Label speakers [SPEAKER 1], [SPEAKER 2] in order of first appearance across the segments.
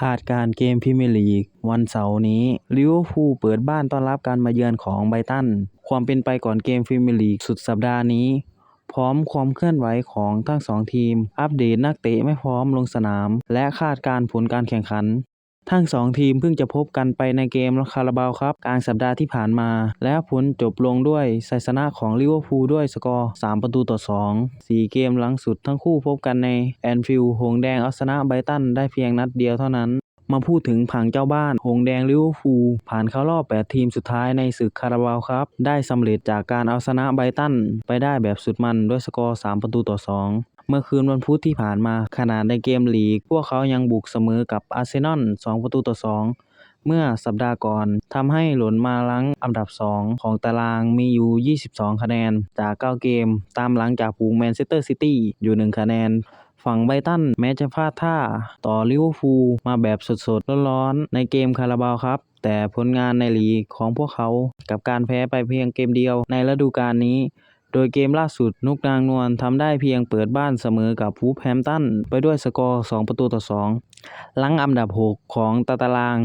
[SPEAKER 1] คาดการ์เกมพรีเมียร์ลีก วันเสาร์นี้ลิเวอร์พูลเปิดบ้านต้อนรับการมาเยือนของไบรตัน ความเป็นไปก่อนเกมพรีเมียร์ลีกสุดสัปดาห์นี้ พร้อมความเคลื่อนไหวของทั้งสองทีม อัปเดตนักเตะไม่พร้อมลงสนาม และคาดการ์ผลการแข่งขัน ทั้งสองทีมเพิ่งจะพบกันไปในเกมคาราบาวครับกลางสัปดาห์ที่ผ่านมา และผลจบลงด้วยชัยชนะของลิเวอร์พูลด้วยสกอร์ 3 ประตูต่อ 2 4 เกมหลังสุดทั้งคู่พบกันในแอนฟิลด์หงแดงเอาชนะไบตันได้เพียงนัดเดียวเท่านั้นมาพูดถึงผังเจ้าบ้าน หงแดงลิเวอร์พูลผ่านเข้ารอบ 8 ทีมสุดท้ายในศึกคาราบาวครับ ได้สำเร็จจากการเอาชนะไบตัน ไปได้แบบสุดมันด้วยสกอร์ 3 ประตูต่อ 2 เมื่อคืนวันพุธที่ผ่านมา ขนาดในเกมลีก พวกเขายังบุกเสมอกับอาร์เซนอล 2 ประตูต่อ 2เมื่อสัปดาห์ก่อนทำให้หล่นมาลังอันดับ 2 ของตารางมีอยู่ 22 คะแนน จาก 9 เกม ตามหลังจากฝูงแมนเชสเตอร์ซิตี้อยู่ 1 คะแนน ฝั่งไบรตันแม้จะพลาดท่าต่อลิเวอร์พูลมาแบบสดๆ ร้อนๆ ในเกมคาราบาวครับ แต่ผลงานในลีกของพวกเขากับการแพ้ไปเพียงเกมเดียวในฤดูกาลนี้ โดยเกมล่าสุดนุกนางนวลทำได้เพียงเปิดบ้านเสมอกับวูฟแฮมตันไปด้วยสกอร์ 2 ประตูต่อ 2 หลังอันดับ 6 ของตาราง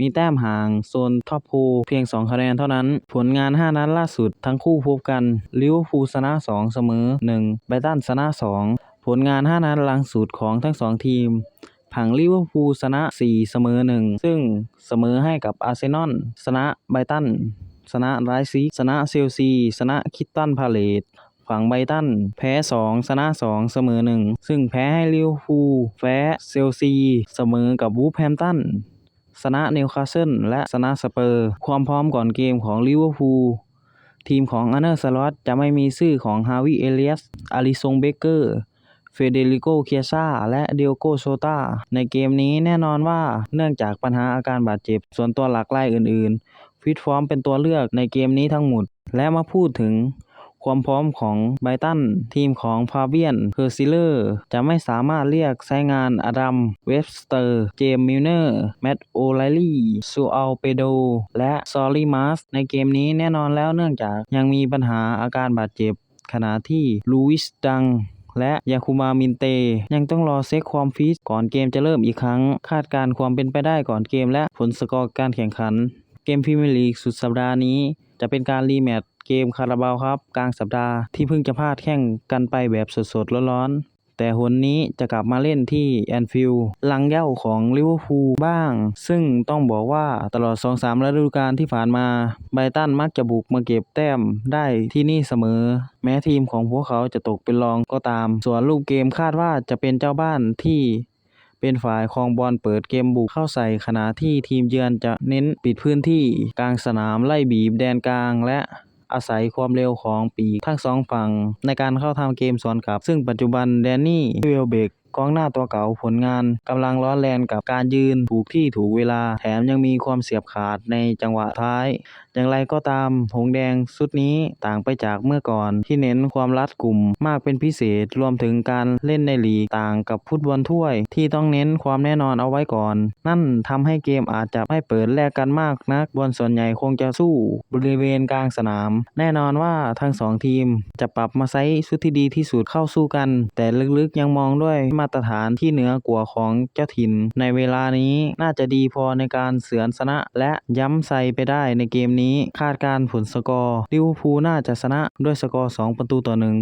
[SPEAKER 1] มีแต้มห่างโซนท็อปพลเพียง 2 คะแนนเท่านั้น ผลงาน 5 นัดล่าสุดทั้งคู่พบกันลิเวอร์พูลชนะ 2 เสมอ 1 ไบรตันชนะ 2 ผลงาน 5 นัดหลังสุดของทั้ง 2 ทีมผังลิเวอร์พูลชนะ 4 เสมอ 1 ซึ่งเสมอให้กับอาร์เซนอลชนะไบรตัน ชนะไรซิชนะเชลซีชนะคิตตันพาเลตฝั่งไบตัน แพ้ 2 ชนะ 2 เสมอ 1 ซึ่งแพ้ให้ลิเวอร์พูลแพ้เชลซี เสมอกับวูฟแฮมตันชนะนิวคาสเซิลและชนะสเปอร์ ความพร้อมก่อนเกมของลิเวอร์พูลทีมของอาร์เนอร์สล็อตจะไม่มีชื่อของฮาวิเอเลียสอาริซงเบเกอร์เฟเดริโกเคียซาและเดียโกโซตาในเกมนี้แน่นอนว่าเนื่องจากปัญหาอาการบาดเจ็บ ส่วนตัวหลักรายอื่น ฟิตฟอร์มเป็นตัวเลือกในเกมนี้ทั้งหมด และมาพูดถึงความพร้อมของไบรตันทีมของฟาเบียนเพอร์ซิเลอร์ จะไม่สามารถเรียกใช้งานอดัมเวบสเตอร์ เจมส์มิลเนอร์ แมตโอไลลี่ซูอัลเปโด และซอรีมาสในเกมนี้แน่นอนแล้วเนื่องจากยังมีปัญหาอาการบาดเจ็บ ขณะที่ลูอิสดังและยาคุมามินเต ยังต้องรอเช็คความฟิตก่อนเกมจะเริ่มอีกครั้ง คาดการณ์ความเป็นไปได้ก่อนเกมและผลสกอร์การแข่งขัน เกมพรีเมียร์ลีกสุดสัปดาห์นี้ จะเป็นการรีแมตช์เกมคาราบาวครับ กลางสัปดาห์ที่เพิ่งจะพลาดแข่งกันไปแบบสดๆร้อนๆ แต่หนนี้จะกลับมาเล่นที่แอนฟิลด์หลังเย้าของลิเวอร์พูลบ้าง ซึ่งต้องบอกว่าตลอด 2-3ฤดูกาลที่ผ่านมาไบรตันมักจะบุกมาเก็บแต้มได้ที่นี่เสมอ แม้ทีมของพวกเขาจะตกเป็นรองก็ตาม ส่วนรูปเกมคาดว่าจะเป็นเจ้าบ้านที่ เป็นฝ่ายครองบอลเปิดเกมบุกเข้าใส่ขณะที่ทีมเยือนจะเน้นปิดพื้นที่กลางสนามไล่บีบแดนกลางและอาศัยความเร็วของปีกทั้งสองฝั่งในการเข้าทำเกมสวนกลับ ซึ่งปัจจุบันแดนนี่เวลเบก กองหน้าตัวเก่าผลงานกำลังร้อนแรงกับการยืนถูกที่ถูกเวลา แถมยังมีความเสียบขาดในจังหวะท้าย อย่างไรก็ตามหงแดงชุดนี้ต่างไปจากเมื่อก่อนที่เน้นความรัดกลุ่มมากเป็นพิเศษรวมถึงการเล่นในลีกต่างกับฟุตบอลถ้วย ที่ต้องเน้นความแน่นอนเอาไว้ก่อน นั่นทำให้เกมอาจจะไม่เปิดแลกกันมากนักบอลส่วนใหญ่คงจะสู้บริเวณกลางสนาม แน่นอนว่าทั้งสองทีม จะปรับมาใช้ชุดที่ดีที่สุดเข้าสู้กัน แต่ลึกๆยังมองด้วยมาตรฐานที่เหนือกว่าของเจ้าถิ่น ในเวลานี้น่าจะดีพอในการเสือนชนะ และย้ำใส่ไปได้ในเกมนี้ คาดการผลสกอร์ลิเวอร์พูลน่าจะชนะด้วยสกอร์ 2 ประตูต่อหนึ่ง